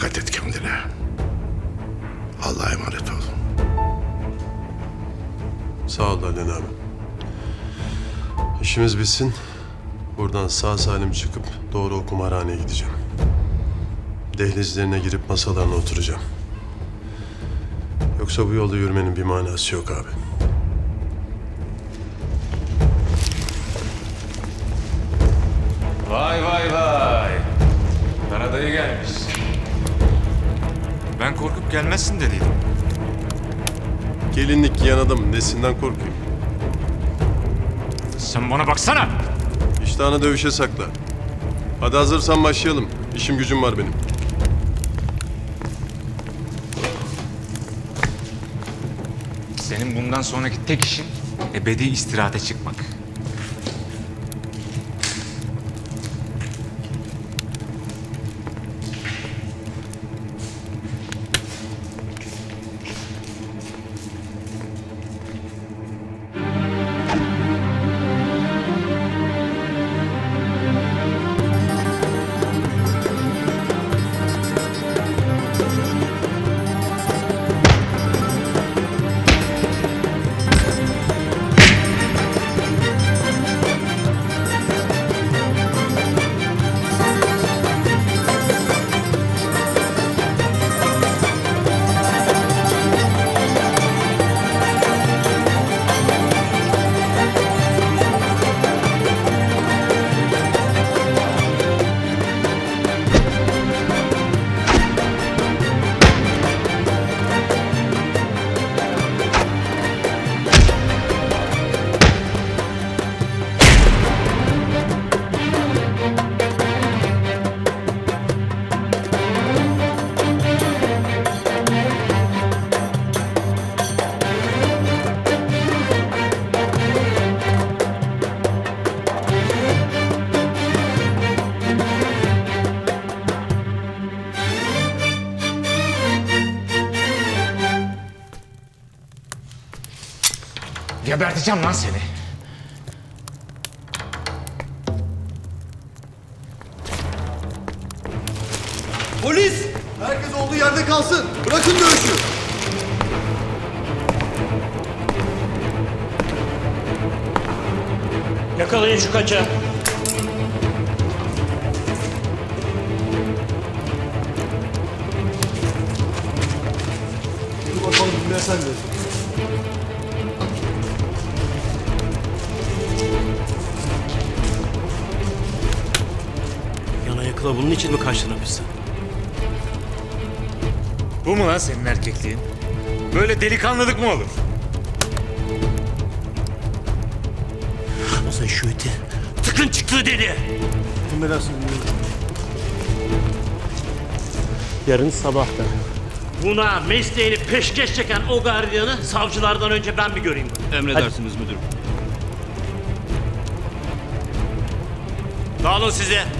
Dikkat et kendine. Allah'a emanet ol. Sağ ol Alen abi. İşimiz bitsin. Buradan sağ salim çıkıp doğru o kumarhaneye gideceğim. Dehlizlerine girip masalarına oturacağım. Yoksa bu yolda yürümenin bir manası yok abi. Vay vay vay. Karadayı gelmiş. Ben korkup gelmezsin dediydim. Gelinlik giyen adamın nesinden korkayım? Sen bana baksana. İştahını dövüşe sakla. Hadi hazırsan başlayalım. İşim gücüm var benim. Senin bundan sonraki tek işin ebedi istirahate çıkmak. Geberteceğim lan seni. Polis! Herkes olduğu yerde kalsın. Bırakın dövüşü. Yakalayın şu kaça. Dur bakalım buraya sen de. Yakıla bunun için mi kaçtın hapisten? Bu mu lan senin erkekliğin? Böyle delikanlılık mı olur? O sen şu iti. Tıkın. Bu merası dinliyorum. Yarın sabah da. Buna mesleğini peşkeş çeken o gardiyanı savcılardan önce ben bir göreyim. Emredersiniz müdürüm. Dağılın size.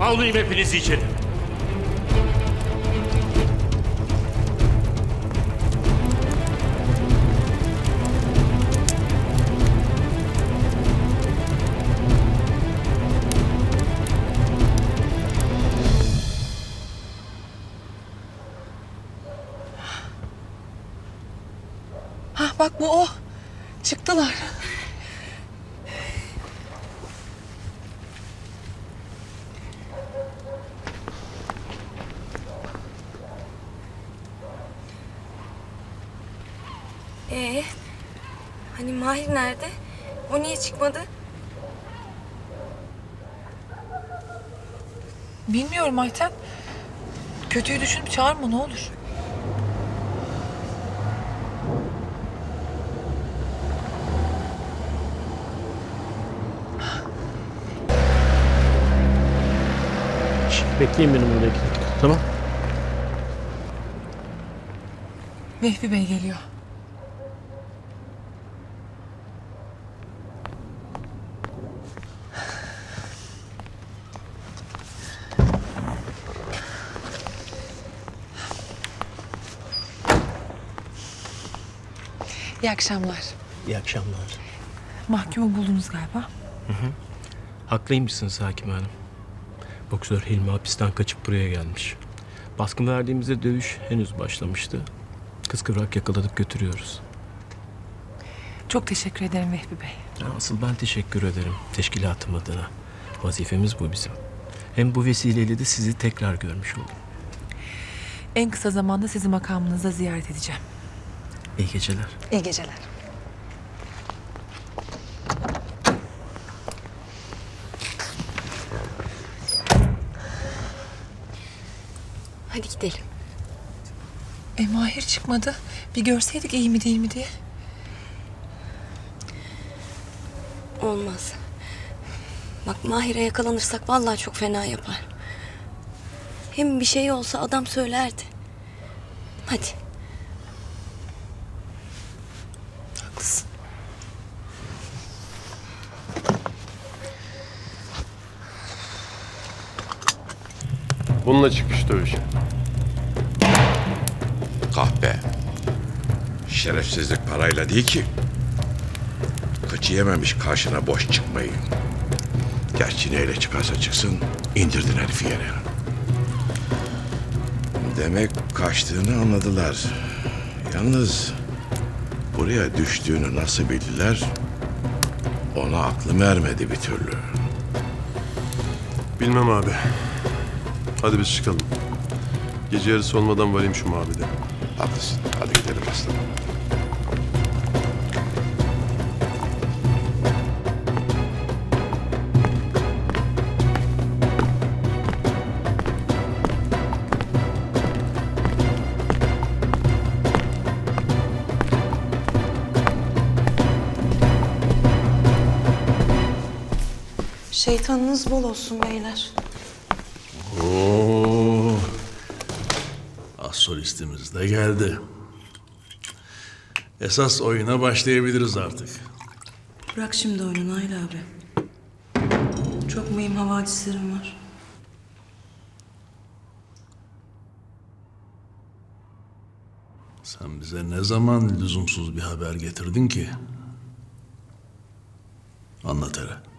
Almayayım hepinizi içeri. Hah bak bu o. Çıktılar. niye çıkmadı? Bilmiyorum Ayten. Kötüyü düşünüp çağırma ne olur. Bekleyin benim burada. Tamam. Vehbi Bey geliyor. İyi akşamlar. İyi akşamlar. Mahkumu buldunuz galiba. Haklıymışsınız hakim hanım. Boksör Hilmi hapisten kaçıp buraya gelmiş. Baskın verdiğimizde dövüş henüz başlamıştı. Kıskıvrak yakaladık götürüyoruz. Çok teşekkür ederim Vehbi Bey. Ya Asıl ben teşekkür ederim teşkilatım adına. Vazifemiz bu bizim. Hem bu vesileyle de sizi tekrar görmüş oldum. En kısa zamanda sizi makamınıza ziyaret edeceğim. İyi geceler. İyi geceler. Hadi gidelim. E Mahir çıkmadı. Bir görseydik iyi mi değil mi diye. Olmaz. Bak Mahir'e yakalanırsak vallahi çok fena yapar. Hem bir şey olsa adam söylerdi. Hadi. Bununla çıkmış dövüşe. Kahpe. Şerefsizlik parayla değil ki. Kıçı yememiş karşına boş çıkmayı. Gerçi neyle çıkarsa çıksın indirdin herifi yere. Demek kaçtığını anladılar. Yalnız buraya düştüğünü nasıl bildiler? Ona aklım ermedi bir türlü. Bilmem abi. Hadi biz çıkalım. Gece yarısı olmadan varayım şu mabede. Haklısın. Hadi gidelim aslanım. Şeytanınız bol olsun beyler. Oo. Az solistimiz de geldi. Esas oyuna başlayabiliriz artık. Bırak şimdi oyunu Nail abi. Çok mühim havadislerim var. Sen bize ne zaman lüzumsuz bir haber getirdin ki? Anlat hele.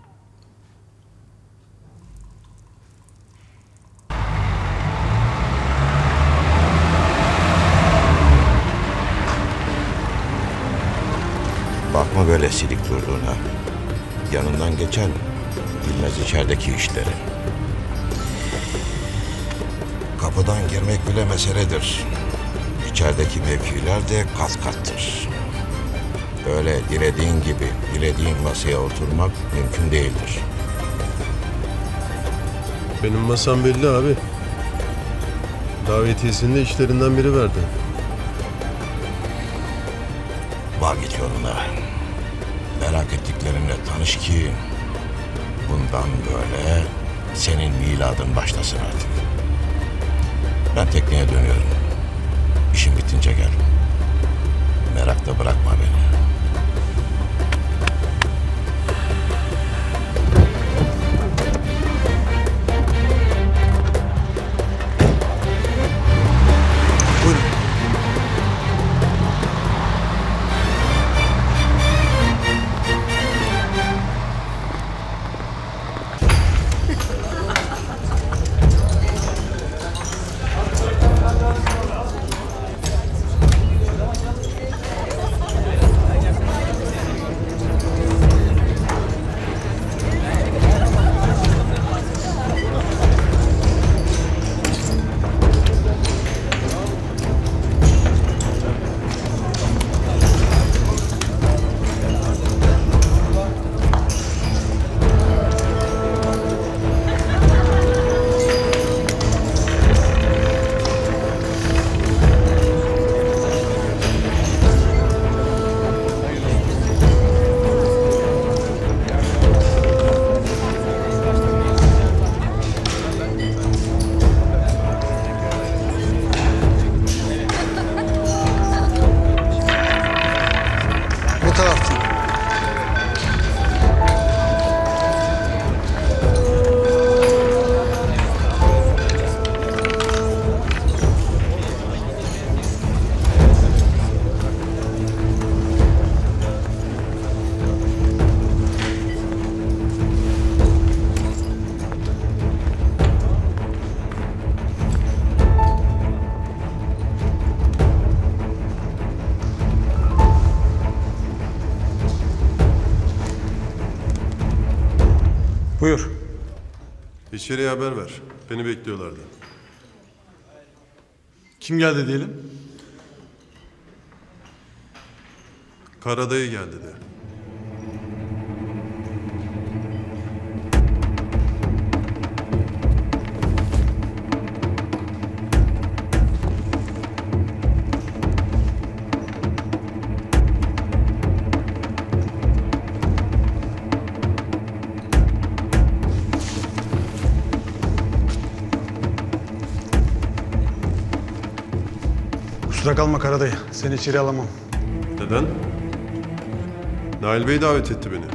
Böyle silik durduğuna. Yanından geçen bilmez içerideki işleri. Kapıdan girmek bile meseledir. İçerideki mevkiler de kat kattır. Öyle dilediğin gibi dilediğin masaya oturmak mümkün değildir. Benim masam belli abi. Davetiyesini de işlerinden biri verdi. Var git yoluna. Merak ettiklerinle tanış ki bundan böyle senin miladın başlasın artık. Ben tekneye dönüyorum. İşim bitince gel. Merakta bırakma beni. Buyur. İçeriye haber ver. Beni bekliyorlardı. Kim geldi diyelim? Karadayı geldi de. Kusura kalma Karadayı. Seni içeri alamam. Neden? Nail Bey davet etti beni.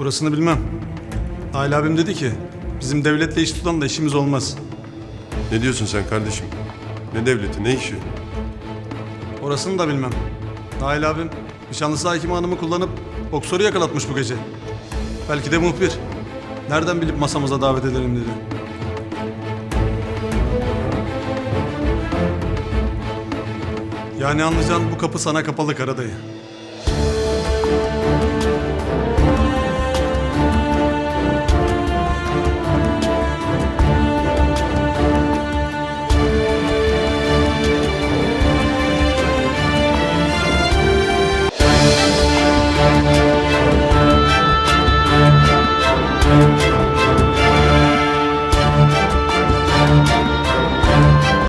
Orasını bilmem. Nail abim dedi ki bizim devletle iş tutan da işimiz olmaz. Ne diyorsun sen kardeşim? Ne devleti, ne işi? Orasını da bilmem. Nail abim nişanlısı Hakim Hanım'ı kullanıp boksörü yakalatmış bu gece. Belki de muhbir. Nereden bilip masamıza davet edelim dedi. Yani anlayacağın bu kapı sana kapalı Karadayı.